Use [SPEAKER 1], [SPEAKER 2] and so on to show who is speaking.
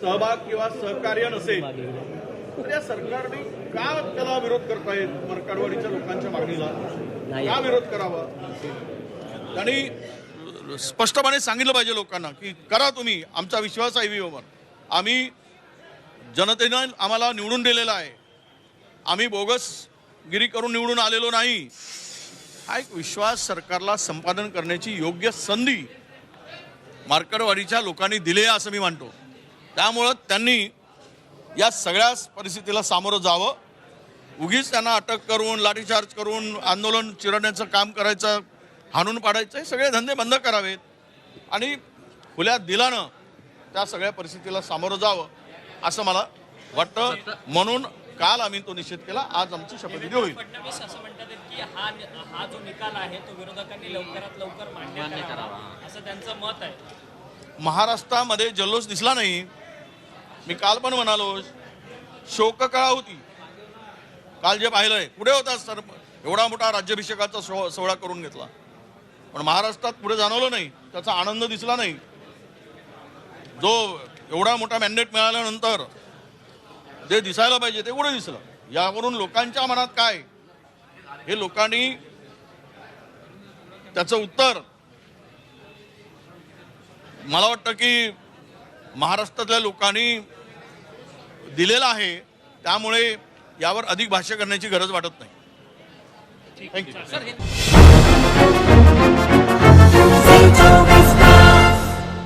[SPEAKER 1] सहभाग किंवा सहकार्य नसेल तर या सरकारने का त्याला विरोध करतायत मरकाडवाडीच्या लोकांच्या मागणीला? का विरोध करावा? त्यांनी स्पष्टपणे सांगितलं पाहिजे लोकांना की करा तुम्ही आमचा विश्वास आहे ईव्हीएमवर आम्ही जनतेनं आम्हाला निवडून दिलेला आहे. आम्ही बोगस गिरी करून निवडून आलेलो नाही. हा एक विश्वास सरकारला संपादन करण्याची योग्य संधी मार्कडवाडीच्या लोकांनी दिली आहे असं मी मानतो. त्यामुळं त्यांनी या सगळ्या परिस्थितीला सामोरं जावं. उगीच त्यांना अटक करून लाठीचार्ज करून आंदोलन चिरडण्याचं काम करायचं हाणून पाडायचं हे सगळे धंदे बंद करावेत. आणि खुल्या दिलानं त्या सगळ्या परिस्थितीला सामोरं जावं असं मला वाटतं. म्हणून काल आम्ही तो निषेध केला. आज आमची शपथविधी होईल.
[SPEAKER 2] फडणवीस असं म्हणतात की हा हा जो निकाल आहे तो विरोधकांनी लवकरात लवकर मान्य करावा. असं त्यांचं मत आहे.
[SPEAKER 1] महाराष्ट्रामध्ये जल्लोष दिसला नाही. मी काल पण म्हणालो शोककळा होती. काल जे पाहिलंय पुढे होता सर एवढा मोठा राज्याभिषेकाचा सो सोहळा करून घेतला. पण महाराष्ट्रात पुढे जाणवलं नाही त्याचा आनंद दिसला नाही. जो एवढा मोठा मॅन्डेट मिळाल्यानंतर जे दिसायला पाहिजे ते कुठे दिसलं. यावरून लोकांच्या मनात काय? हे लोकांनी त्याचं उत्तर मला वाटतं की महाराष्ट्रातल्या लोकांनी दिलेला आहे त्यामुळे यावर अधिक भाष्य करण्याची गरज वाटत नाही. थँक्यू